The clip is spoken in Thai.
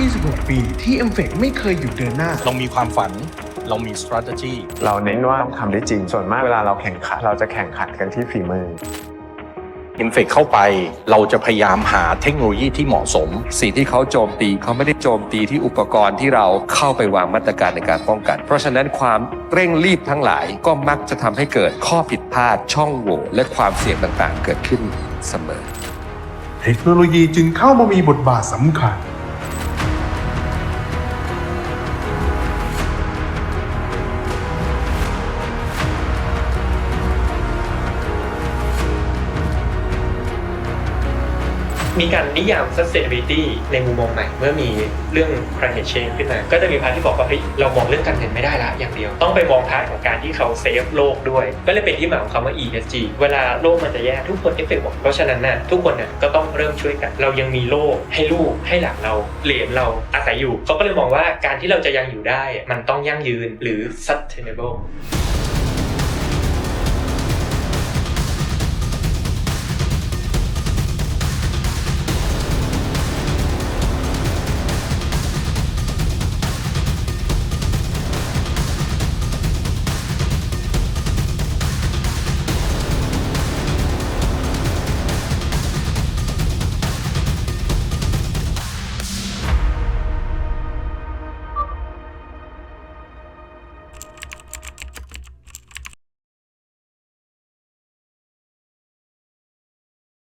26 ปีที่ m f e c ไม่เคยหยุดเดินหน้า เรามีความฝัน เรามี strategy เราเน้นว่าต้องทำได้จริง ส่วนมากเวลาเราแข่งขัน เราจะแข่งขันกันที่ฝีมือ i n f e c เข้าไปเราจะพยายามหาเทคโนโลยีที่เหมาะสม สิ่งที่เขาโจมตีเขาไม่ได้โจมตีที่อุปกรณ์ที่เราเข้าไปวางมาตรการในการป้องกัน เพราะฉะนั้นความเร่งรีบทั้งหลายก็มักจะทำให้เกิดข้อผิดพลาดช่องโหว่และความเสี่ยงต่างๆ เกิดขึ้นเสมอ เทคโนโลยีจึงเข้ามามีบทบาทสำคัญ มีการนิยาม sustainability ในมุมมองใหม่ เมื่อมีเรื่อง climate change ขึ้นมา ก็จะมีพาร์ทที่บอกว่าเฮ้ยเรามองเรื่องการเงินไม่ได้ละอย่างเดียว ต้องไปมองพาร์ทของการที่เขาเซฟโลกด้วย ก็เลยเป็นที่มาของคำว่า ESG เวลาโลกมันจะแย่ทุกคนเอฟเฟกต์หมดเพราะฉะนั้นน่ะทุกคนน่ะก็ต้องเริ่มช่วยกัน เรายังมีโลกให้ลูกให้หลานเราเหลนเราอาศัยอยู่เขาก็เลยมองว่าการที่เราจะยังอยู่ได้ มันต้องยั่งยืนหรือ sustainable